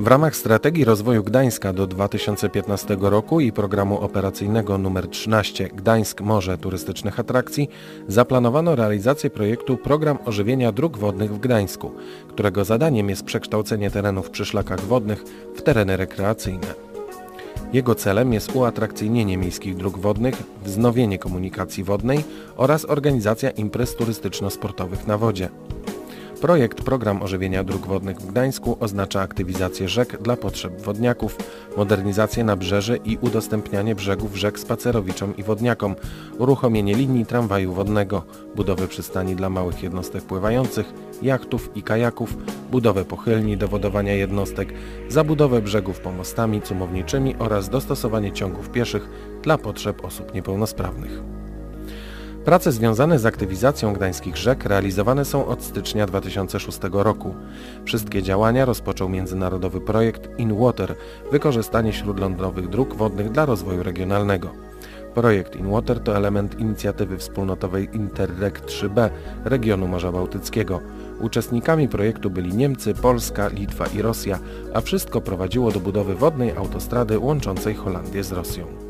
W ramach strategii rozwoju Gdańska do 2015 roku i programu operacyjnego nr 13 Gdańsk Morze Turystycznych Atrakcji zaplanowano realizację projektu Program Ożywienia Dróg Wodnych w Gdańsku, którego zadaniem jest przekształcenie terenów przy szlakach wodnych w tereny rekreacyjne. Jego celem jest uatrakcyjnienie miejskich dróg wodnych, wznowienie komunikacji wodnej oraz organizacja imprez turystyczno-sportowych na wodzie. Projekt Program Ożywienia Dróg Wodnych w Gdańsku oznacza aktywizację rzek dla potrzeb wodniaków, modernizację nabrzeży i udostępnianie brzegów rzek spacerowiczom i wodniakom, uruchomienie linii tramwaju wodnego, budowę przystani dla małych jednostek pływających, jachtów i kajaków, budowę pochylni do wodowania jednostek, zabudowę brzegów pomostami cumowniczymi oraz dostosowanie ciągów pieszych dla potrzeb osób niepełnosprawnych. Prace związane z aktywizacją gdańskich rzek realizowane są od stycznia 2006 roku. Wszystkie działania rozpoczął międzynarodowy projekt InWater – wykorzystanie śródlądowych dróg wodnych dla rozwoju regionalnego. Projekt InWater to element inicjatywy wspólnotowej Interreg 3B regionu Morza Bałtyckiego. Uczestnikami projektu byli Niemcy, Polska, Litwa i Rosja, a wszystko prowadziło do budowy wodnej autostrady łączącej Holandię z Rosją.